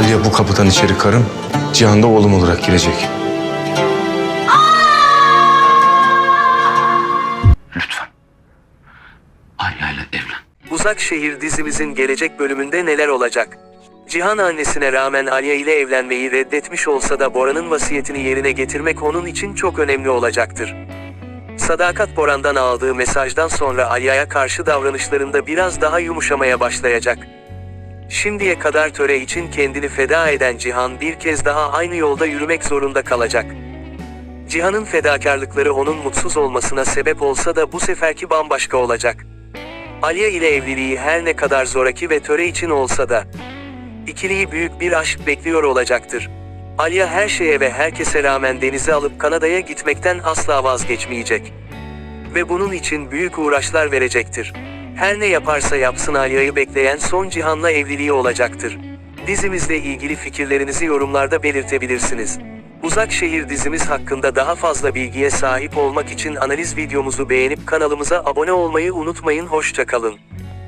Aliye bu kapıdan içeri karım, Cihan da oğlum olarak girecek. Lütfen. Alya'yla evlen. Uzak Şehir dizimizin gelecek bölümünde neler olacak? Cihan annesine rağmen Alya ile evlenmeyi reddetmiş olsa da Bora'nın vasiyetini yerine getirmek onun için çok önemli olacaktır. Sadakat Boran'dan aldığı mesajdan sonra Alya'ya karşı davranışlarında biraz daha yumuşamaya başlayacak. Şimdiye kadar töre için kendini feda eden Cihan bir kez daha aynı yolda yürümek zorunda kalacak. Cihan'ın fedakarlıkları onun mutsuz olmasına sebep olsa da bu seferki bambaşka olacak. Alya ile evliliği her ne kadar zoraki ve töre için olsa da ikiliyi büyük bir aşk bekliyor olacaktır. Alya her şeye ve herkese rağmen denize alıp Kanada'ya gitmekten asla vazgeçmeyecek. Ve bunun için büyük uğraşlar verecektir. Her ne yaparsa yapsın Alya'yı bekleyen son Cihan'la evliliği olacaktır. Dizimizle ilgili fikirlerinizi yorumlarda belirtebilirsiniz. Uzak Şehir dizimiz hakkında daha fazla bilgiye sahip olmak için analiz videomuzu beğenip kanalımıza abone olmayı unutmayın. Hoşçakalın.